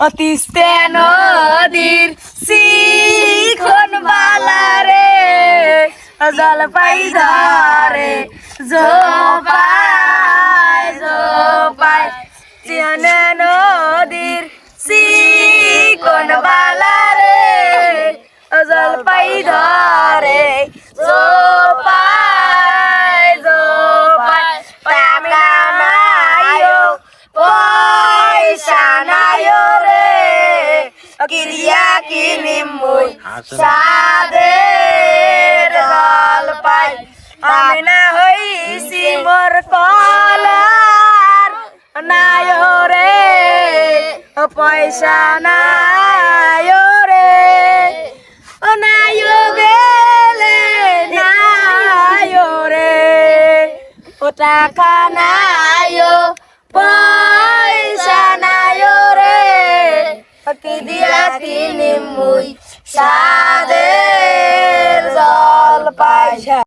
তিস্তে নদীর শিখন বালা রে জলপাই ধরে জোপায় জোপায় চিনে নদীর শিখন বালা রে জলপাই ধরে। কিরিয়া কিনিম মুই সাদের জলপাই আমি না হইছি মোর কলার। নাইও রে পয়সা নাইও রে ও নাইও গেলে নাইও রে ও টাকা নাইও দিয়া তিনি মুই পাইসা